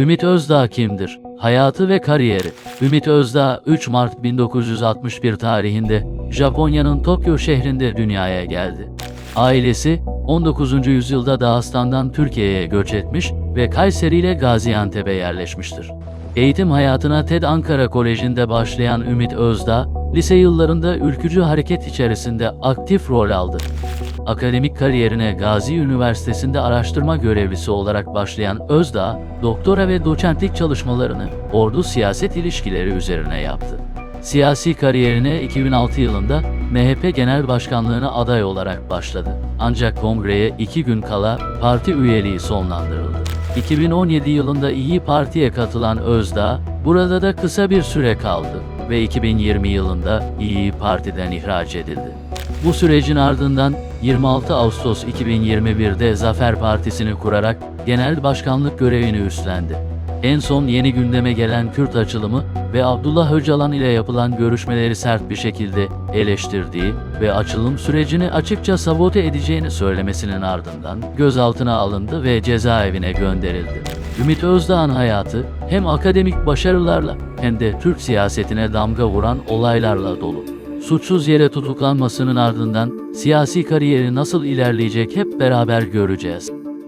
Ümit Özdağ kimdir? Hayatı ve kariyeri. Ümit Özdağ 3 Mart 1961 tarihinde Japonya'nın Tokyo şehrinde dünyaya geldi. Ailesi 19. yüzyılda Dağıstan'dan Türkiye'ye göç etmiş ve Kayseri ile Gaziantep'e yerleşmiştir. Eğitim hayatına TED Ankara Koleji'nde başlayan Ümit Özdağ, lise yıllarında ülkücü hareket içerisinde aktif rol aldı. Akademik kariyerine Gazi Üniversitesi'nde araştırma görevlisi olarak başlayan Özdağ, doktora ve doçentlik çalışmalarını ordu siyaset ilişkileri üzerine yaptı. Siyasi kariyerine 2006 yılında MHP Genel Başkanlığına aday olarak başladı. Ancak kongreye iki gün kala parti üyeliği sonlandırıldı. 2017 yılında İyi Parti'ye katılan Özdağ, burada da kısa bir süre kaldı ve 2020 yılında İyi Parti'den ihraç edildi. Bu sürecin ardından 26 Ağustos 2021'de Zafer Partisi'ni kurarak genel başkanlık görevini üstlendi. En son yeni gündeme gelen Kürt açılımı ve Abdullah Öcalan ile yapılan görüşmeleri sert bir şekilde eleştirdiği ve açılım sürecini açıkça sabote edeceğini söylemesinin ardından gözaltına alındı ve cezaevine gönderildi. Ümit Özdağ'ın hayatı hem akademik başarılarla hem de Türk siyasetine damga vuran olaylarla dolu. Suçsuz yere tutuklanmasının ardından siyasi kariyeri nasıl ilerleyecek hep beraber göreceğiz.